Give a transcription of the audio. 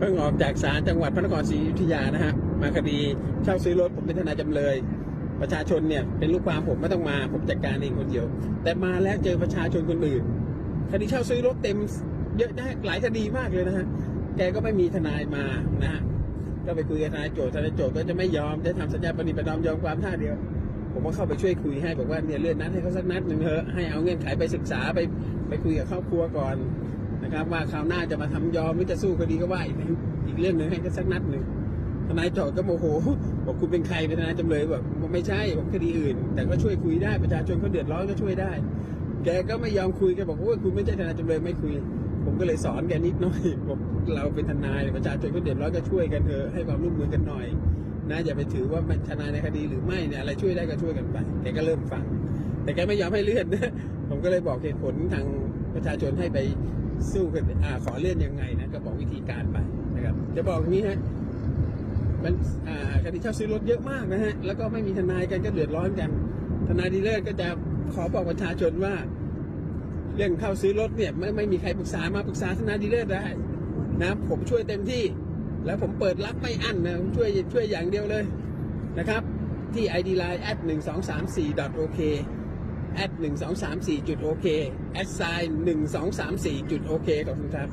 เพิ่งออกจากศาลจังหวัดพระนครศรีอยุธยานะฮะมาคดีเช่าซื้อรถผมเป็นทนายจำเลย ประชาชนเนี่ยเป็นลูกความผมไม่ต้องมาผมจัดการเองคนเดียว แต่มาแล้วเจอประชาชนคนอื่นคดีเช่าซื้อรถเต็มเยอะนะหลายคดีมากเลยนะฮะแกก็ไม่มีทนายมานะฮะก็ไปคุยกับทนายโจทย์ทนายโจทย์ก็จะไม่ยอมจะทำสัญญาปณิปนอมยอมความท่าเดียว ผมก็เข้าไปช่วยคุยให้บอกว่าเนี่ยเลื่อนนัดให้เขาสักนัดหนึ่งเถอะให้เอาเงื่อนไขไปศึกษาไปไปคุยกับครอบครัวก่อน นะครับ ว่าคราวหน้าจะมาทำยอมหรือจะสู้คดีก็ว่าอีกนะอีกเรื่องหนึ่งให้ก็สักนัดหนึ่งทนายโจทย์ก็โมโหบอกคุณเป็นใครเป็นทนายจำเลยแบอกผมไม่ใช่ผมคดีอื่น แต่ก็ช่วยคุยได้ประชาชนเขาเดือดร้อนก็ช่วยได้ แกก็ไม่ยอมคุยแกบอกว่าคุณไม่ใช่ทนายจำเลยไม่คุย ผมก็เลยสอนแกนิดหน่อยบอกเราเป็นทนายประชาชนก็เดือดร้อนก็ช่วยกันเถอะให้ความร่วมมือกันหน่อยนะอย่าไปถือว่าเป็นทนายในคดีหรือไม่เนี่ยอะไรช่วยได้ก็ช่วยกันไปแกก็เริ่มฟัง แต่แกไม่ยอมให้เลื่อนนะผมก็เลยบอกเหตุผลทางประชาชนให้ไป สู้กันอาขอเลื่อนยังไงนะก็บอกวิธีการไปนะครับ จะบอกอย่างนี้ฮะมันอ่าคดีเช่าซื้อรถเยอะมากนะฮะแล้วก็ไม่มีทนายกันก็เดือดร้อนกัน ทนายดีเลิศก็จะขอบอกประชาชนว่า เรื่องเข้าซื้อรถเนี่ยไม่ไม่มีใครปรึกษามาปรึกษาทนายดีเลิศได้นะผมช่วยเต็มที่ แล้วผมเปิดรับไม่อั้นนะผมช่วยช่วยอย่างเดียวเลยนะครับ ที่ ID Line at หนึ่งสองสามสี่ด แอดหนึ่งสองสามสี่จุดโอเคแอดไซน์หนึ่งสองสามสี่จุดโอเคขอบคุณครับ